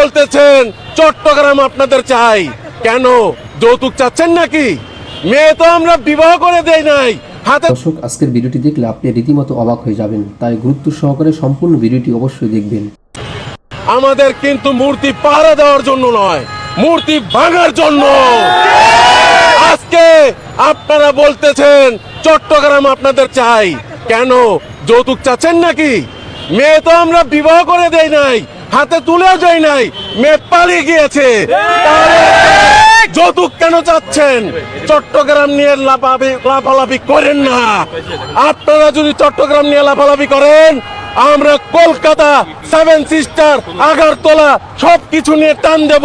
বলতেছেন চট্টগ্রাম আপনাদের চাই। কেন? যৌতুক চাচ্ছেন নাকি? মেয়ে তো আমরা বিবাহ করে দেই নাই। দর্শক আজকের ভিডিওটি দেখলে আপনি রীতিমতো অবাক হয়ে যাবেন। তাই গুরুত্ব সহকারে সম্পূর্ণ ভিডিওটি অবশ্যই দেখবেন। আমাদের কিন্তু মূর্তি পাহারা দেওয়ার জন্য নয় মূর্তি ভাঙার জন্য। আজকে আপনারা বলতেছেন চট্টগ্রাম আপনাদের চাই। কেন? যৌতুক চাচ্ছেন নাকি? মেয়ে তো আমরা বিবাহ করে দেই নাই। হাতে তুলেও যাই নাই মেয়ে পালিয়ে গিয়েছে। যৌতুক কেন চাচ্ছেন চট্টগ্রাম নিয়ে লাফালাফি লাফালাফি করেন না। আপনারা যদি চট্টগ্রাম নিয়ে লাফালাফি করেন, আমরা কলকাতা সেভেন সিস্টার আগারতলা, সবকিছু নিয়ে টান দেব।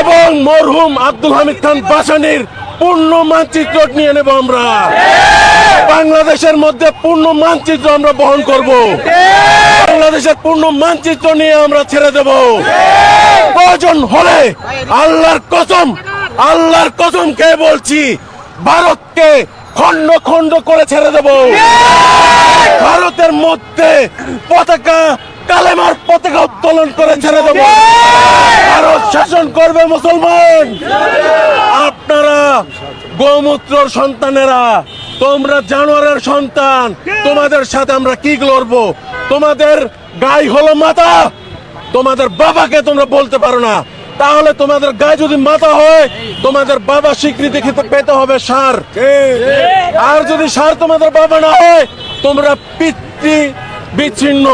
এবং মরহুম আব্দুল হামিদ খান বাসানির পূর্ণ মানচিত্র নিয়ে নেব আমরা। বাংলাদেশের মধ্যে পূর্ণ মানচিত্র আমরা বহন করব। বাংলাদেশের পূর্ণ মানচিত্র নিয়ে আমরা ছেড়ে দেব। প্রয়োজন হলে আল্লাহর কসম আল্লাহর কসম কে বলছি, ভারতকে খন্ড খন্ড করে ছেড়ে দেব। ভারতের মধ্যে পতাকা, কালেমার পতাকা উত্তোলন করে ছেড়ে দেব। ভারত শাসন করবে মুসলমান। আপনারা গোমূত্রর সন্তানেরা তোমরা জানোয়ারের সন্তান। তোমাদের সাথে আমরা কি লড়বো? তোমাদের গাই হলো মাথা তোমাদের বাবাকে তোমরা বলতে পারো না। তাহলে তোমাদের গায়ে যদি মাথা হয় তোমাদের বাবা স্বীকৃতি খেতে পেতে হবে সার। আর যদি সার তোমাদের বাবা না হয় তোমরা পিতৃ বিচ্ছিন্ন।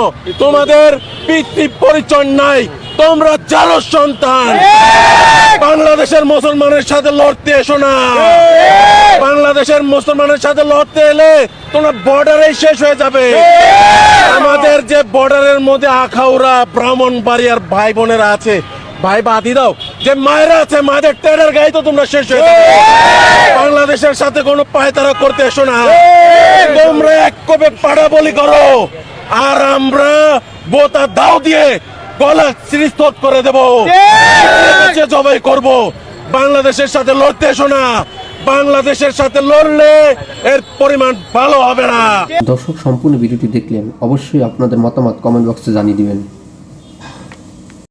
তোমাদের পিতৃ পরিচয় নাই। তোমরা জানো সন্তান। বাংলাদেশের মুসলমানের সাথে লড়তে এসো না। বাংলাদেশের মুসলমানের সাথে লড়তে এলে তোমরা বর্ডারে শেষ হয়ে যাবে। আমাদের যে বর্ডারের মধ্যে আখাউড়া ব্রাহ্মণবাড়িয়ার ভাই বোনেরা আছে ভাই বাদি দাও যে মায়েরা আছে মায়েদের টেরার গায়ে তো তোমরা শেষ হয়ে বাংলাদেশের সাথে কোনো পায়তারা করতে এসো না। তোমরা এক কবে পাড়া বলি করো। আর আমরা বোতা দাও দিয়ে গলা শ্রীস্তত করে দেব। জবাই করব। বাংলাদেশের সাথে লড়তে এসো না। বাংলাদেশের সাথে লড়লে এর পরিমাণ ভালো হবে না। দর্শক সম্পূর্ণ ভিডিওটি দেখলেন। অবশ্যই আপনাদের মতামত কমেন্ট বক্সে জানিয়ে দিবেন।